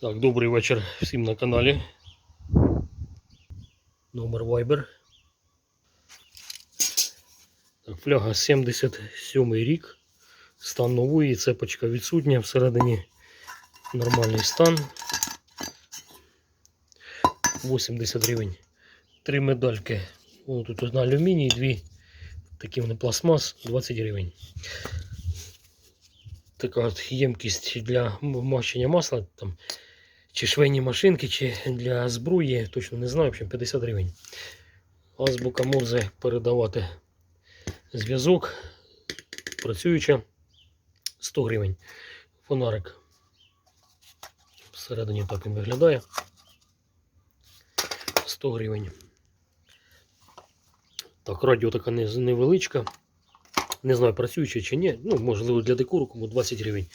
Так, добрий вечір всім на каналі. Номер Viber. Так, фляга 77 рік. Стан новий, цепочка відсутня, всередині нормальний стан. 80 гривень. Три медальки. О, тут одна алюміній, дві такі вони пластмас, 20 гривень. Така от ємкість для мащення масла, там, чи швейні машинки, чи для збруї, точно не знаю, в общем 50 гривень. Азбука Морзе передавати зв'язок, працююча 100 гривень. Фонарик. Всередині так він виглядає. 100 гривень. Так, радіо така невеличка. Не знаю, працююча чи ні. Ну, можливо, для декору кому 20 гривень.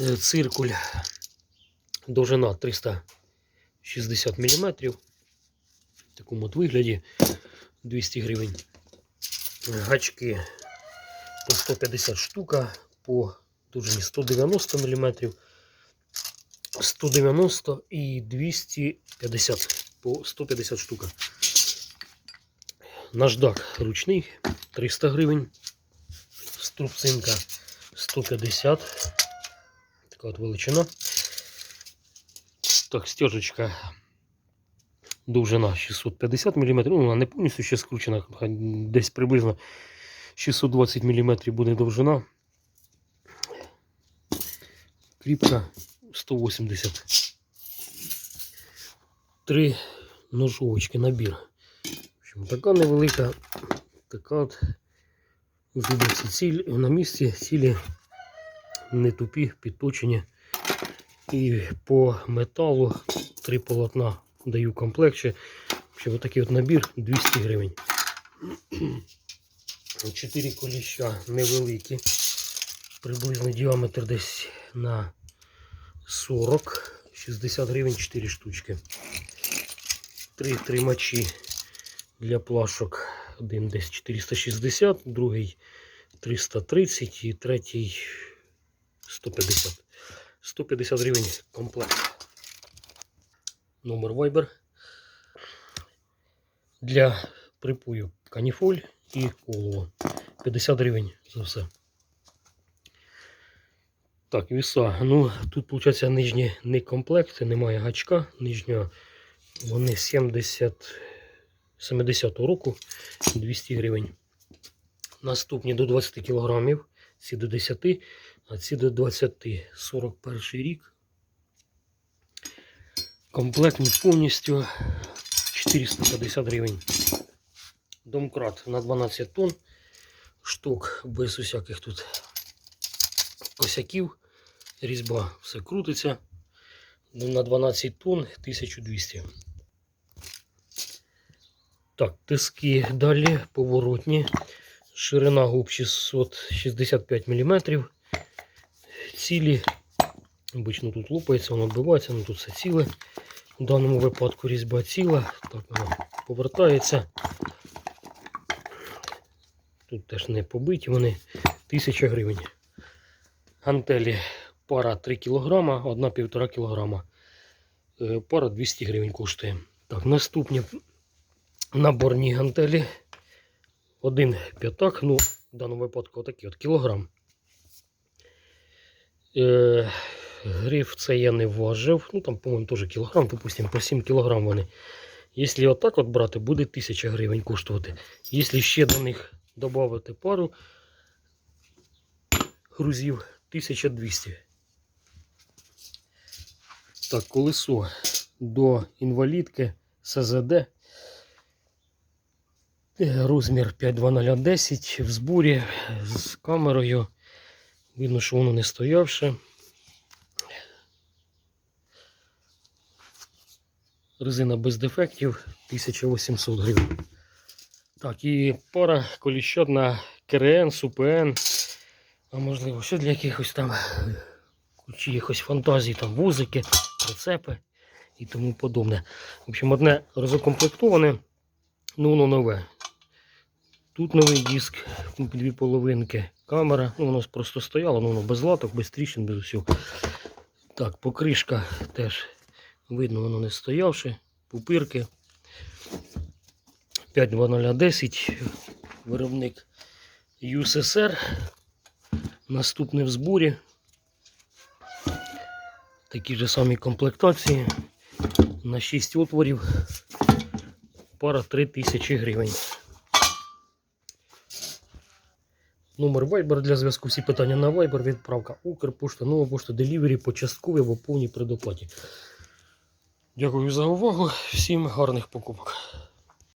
Е, Циркуль. Довжина 360 мм. В такому от вигляді 200 гривень. Гачки по 150 штука, по довжині 190 мм. 190 і 250 по 150 штука. Наждак ручний 300 гривень. Струбцинка 150. Така от величина. Так, стежечка довжина 650 мм. Ну, вона не повністю ще скручена, десь приблизно 620 мм буде довжина. Кріпка 180. Три ножовочки, набір. В така невелика, така от зубиці ціль на місці, цілі не тупі, підточені. І по металу три полотна даю комплект ще. В общем, отакий от набір 200 гривень. Чотири коліща невеликі. Приблизно діаметр десь на 40, 60 гривень 4 штучки. Три тримачі для плашок. Один десь 460, другий 330 і третій 150. 150 гривень комплект. Номер Viber. Для припою каніфоль і коло. 50 гривень за все. Так, віса. Ну, тут, виходить, нижні не комплекти, немає гачка. Нижнього вони 70 70 року 200 гривень. Наступні до 20 кг, ці до 10, а ці до 20. 41 рік. Комплектний повністю 450 гривень. Домкрат на 12 тонн. Штук без усяких тут косяків. Різьба все крутиться. На 12 тонн 1200. Так, тиски далі поворотні. Ширина губ 665 мм. Цілі. Обично тут лупається, воно відбивається, але тут все ціле. В даному випадку різьба ціла. Так, воно повертається. Тут теж не побиті, вони 1000 гривень. Гантелі пара 3 кг, одна 1,5 кг. Е, Пара 200 гривень коштує. Так, наступні наборні гантелі. Один п'ятак, ну, в даному випадку отакий от кілограм. Е, гриф це я не важив. Ну там, по-моєму, теж кілограм, допустимо, по 7 кілограм вони. Якщо отак от брати, буде 1000 гривень коштувати. Якщо ще до них додати пару грузів, 1200. Так, колесо до інвалідки СЗД. Розмір 52010 в зборі з камерою. Видно, що воно не стоявше. Резина без дефектів 1800 гривень. Так, і пара коліщот на КРН, СУПН. А можливо, ще для якихось там якихось фантазій, там вузики, прицепи і тому подобне. В общем, одне розукомплектоване, ну воно нове. Тут новий диск, дві половинки, камера. Ну, воно просто стояло, ну, воно без латок, без тріщин, без усього. Так, покришка теж видно, воно не стоявши. Пупирки. 52010. Виробник USSR. Наступне в зборі. Такі ж самі комплектації. На 6 отворів. Пара 3000 гривень. Номер Viber для зв'язку. Всі питання на Viber. Відправка Укрпошта, нова пошта, делівері по частковій або повній предоплаті. Дякую за увагу. Всім гарних покупок.